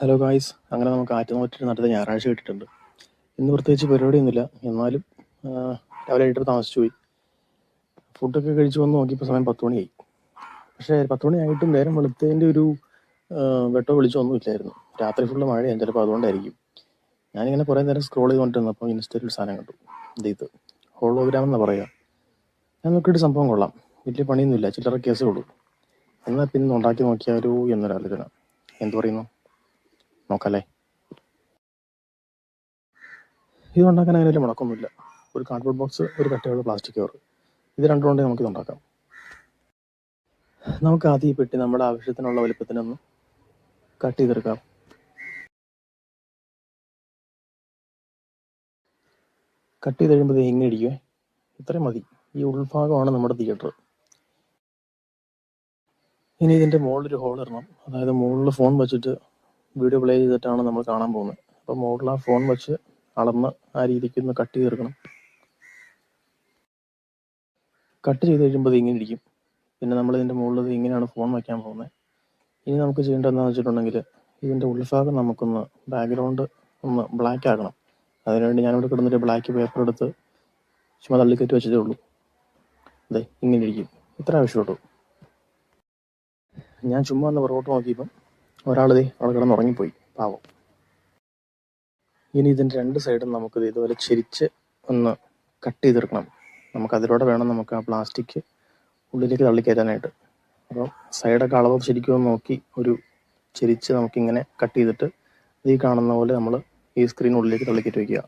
Hello guys അങ്ങനെ നമുക്ക് ആറ്റുനോറ്റിട്ട് നടത്ത ഞായറാഴ്ച കിട്ടിയിട്ടുണ്ട്. ഇന്ന് പ്രത്യേകിച്ച് പരിപാടിയൊന്നുമില്ല. എന്നാലും രാവിലെ ആയിട്ട് താമസിച്ചു പോയി. ഫുഡൊക്കെ കഴിച്ചു വന്ന് നോക്കിയപ്പോൾ സമയം പത്ത് മണിയായി. പക്ഷേ പത്ത് മണിയായിട്ടും നേരം വെളുത്തതിന്റെ ഒരു വെട്ടോ വിളിച്ചോ ഒന്നും ഇല്ലായിരുന്നു. രാത്രി ഫുള്ള് മഴയാണ് ചിലപ്പോൾ അതുകൊണ്ടായിരിക്കും. ഞാനിങ്ങനെ കുറേ നേരം സ്ക്രോൾ ചെയ്തുകൊണ്ടിരുന്നപ്പോൾ ഇൻസ്റ്റയിൽ ഒരു സാധനം കണ്ടു. ഇത് ഇത്. ഹോളോഗ്രാം എന്നാണ് പറയുക. ഞാൻ നോക്കിയിട്ട് സംഭവം കൊള്ളാം. വലിയ പണിയൊന്നുമില്ല. ചില്ലറ കേസേ ഉള്ളൂ. എന്നാൽ പിന്നെ ഉണ്ടാക്കി നോക്കിയാലോ എന്നൊരാലോചന എന്തു പറയുന്നു? നോക്കല്ലേ? ഇത് ഉണ്ടാക്കാൻ വലിയ മുടക്കമൊന്നുമില്ല. ഒരു കാർഡ്ബോർഡ് ബോക്സ് ഒരു കട്ടയുള്ള പ്ലാസ്റ്റിക് കവർ ഇത് രണ്ടും കൊണ്ട് നമുക്ക് ഉണ്ടാക്കാം നമുക്ക് ആദ്യം ഈ പെട്ടി നമ്മുടെ ആവശ്യത്തിനുള്ള വലുപ്പത്തിനൊന്ന് കട്ട് ചെയ്തെടുക്കാം. കട്ട് ചെയ്ത് കഴിയുമ്പോൾ ഇങ്ങനെ ഇടിക്കുവേ ഇത്രയും മതി. ഈ ഉൾഭാഗമാണ് നമ്മുടെ തിയേറ്റർ ഇനി ഇതിന്റെ മുകളിലൊരു ഹോൾ ഇടണം. അതായത് മുകളിൽ ഫോൺ വെച്ചിട്ട് വീഡിയോ പ്ലേ ചെയ്തിട്ടാണ് നമ്മൾ കാണാൻ പോകുന്നത്. അപ്പോൾ മുകളിൽ ആ ഫോൺ വെച്ച് അളന്ന് ആ രീതിക്ക് ഒന്ന് കട്ട് ചെയ്തെടുക്കണം. കട്ട് ചെയ്ത് കഴിയുമ്പോൾ ഇങ്ങനെ ഇരിക്കും. പിന്നെ നമ്മൾ ഇതിന്റെ മുകളിൽ ഇങ്ങനെയാണ് ഫോൺ വയ്ക്കാൻ പോകുന്നത്. ഇനി നമുക്ക് ചെയ്യേണ്ടത് എന്താണെന്ന് വെച്ചിട്ടുണ്ടെങ്കിൽ ഇതിന്റെ ഉൾഭാഗം നമുക്കൊന്ന് ബാക്ക്ഗ്രൗണ്ട് ഒന്ന് ബ്ലാക്ക് ആക്കണം. അതിനുവേണ്ടി ഞാനിവിടെ കിടന്നൊരു ബ്ലാക്ക് പേപ്പർ എടുത്ത് ചുമ്മാ തള്ളിക്കറ്റി വെച്ചതേ ഉള്ളൂ. അതെ ഇങ്ങനെ ഇരിക്കും. ഇത്ര ആവശ്യമുള്ളൂ. ഞാൻ ചുമ്മാ ഒന്ന് പുറകോട്ട് നോക്കിയപ്പം ഒരാളിതേ അവിടെ കിടന്ന് ഉറങ്ങിപ്പോയി. പാവം. ഇനി ഇതിന്റെ രണ്ട് സൈഡും നമുക്ക് ഇതുപോലെ ചിരിച്ച് ഒന്ന് കട്ട് ചെയ്തെടുക്കണം നമുക്ക് അതിലൂടെ വേണം നമുക്ക് ആ പ്ലാസ്റ്റിക് ഉള്ളിലേക്ക് തള്ളിക്കയറ്റാനായിട്ട്. അപ്പോൾ സൈഡൊക്കെ അളവ് ശരിക്കും നോക്കി ഒരു ചെരിച്ച് നമുക്കിങ്ങനെ കട്ട് ചെയ്തിട്ട് ഈ കാണുന്ന പോലെ നമ്മൾ ഈ സ്ക്രീൻ ഉള്ളിലേക്ക് തള്ളിക്കയറ്റി വയ്ക്കുക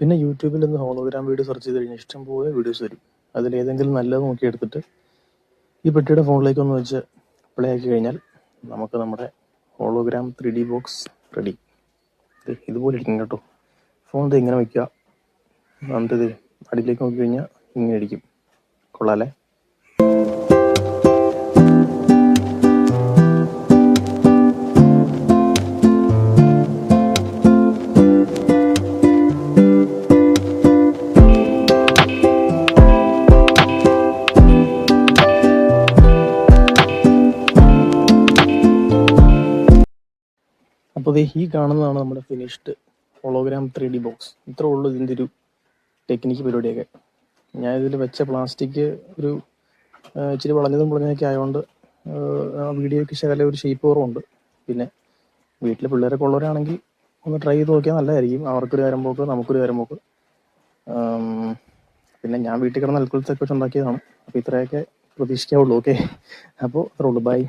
പിന്നെ യൂട്യൂബിൽ ഒന്ന് ഹോളോഗ്രാം വീഡിയോ സെർച്ച് ചെയ്ത് കഴിഞ്ഞാൽ ഇഷ്ടംപോലെ വീഡിയോസ് വരും. അതിൽ ഏതെങ്കിലും നല്ലത് നോക്കി എടുത്തിട്ട് ഈ പെട്ടിയുടെ ഫോണിലേക്ക് ഒന്ന് വെച്ച് പ്ലേ ആക്കി കഴിഞ്ഞാൽ നമുക്ക് നമ്മുടെ hologram three D box ready ഇത് ഇതുപോലെ ഇരിക്കും കേട്ടോ. ഫോൺ ഇത് ഇങ്ങനെ വയ്ക്കുക ഇത് അടിയിലേക്ക് നോക്കി കഴിഞ്ഞാൽ ഇങ്ങനെ ഇരിക്കും. കൊള്ളാല്ലേ? അപ്പോൾ ഈ കാണുന്നതാണ് നമ്മുടെ finished hologram three D box ഇത്രേ ഉള്ളൂ ഇതിന്റെ ഒരു ടെക്നിക്ക് പരിപാടിയൊക്കെ. ഞാൻ ഇതിൽ വെച്ച പ്ലാസ്റ്റിക് ഒരു ഇച്ചിരി വളഞ്ഞതും പൊളഞ്ഞതൊക്കെ ആയതുകൊണ്ട് വീഡിയോയ്ക്ക് ശകലം ഒരു ഷേപ്പ് കുറവുണ്ട് പിന്നെ വീട്ടിൽ പിള്ളേരൊക്കെ ഉള്ളവരാണെങ്കിൽ ഒന്ന് ട്രൈ ചെയ്ത് നോക്കിയാൽ നല്ലതായിരിക്കും. അവർക്കൊരു കാര്യം പോക്ക് നമുക്കൊരു കാര്യം പോക്ക്. പിന്നെ ഞാൻ വീട്ടിൽ കിടന്ന് അൽക്കുലത്തൊക്കെ വെച്ച് ഉണ്ടാക്കിയതാണ്. അപ്പോൾ ഇത്രയൊക്കെ പ്രതീക്ഷിക്കാവുള്ളൂ. ഓക്കെ അപ്പോൾ അത്രേ ഉള്ളൂ. ബൈ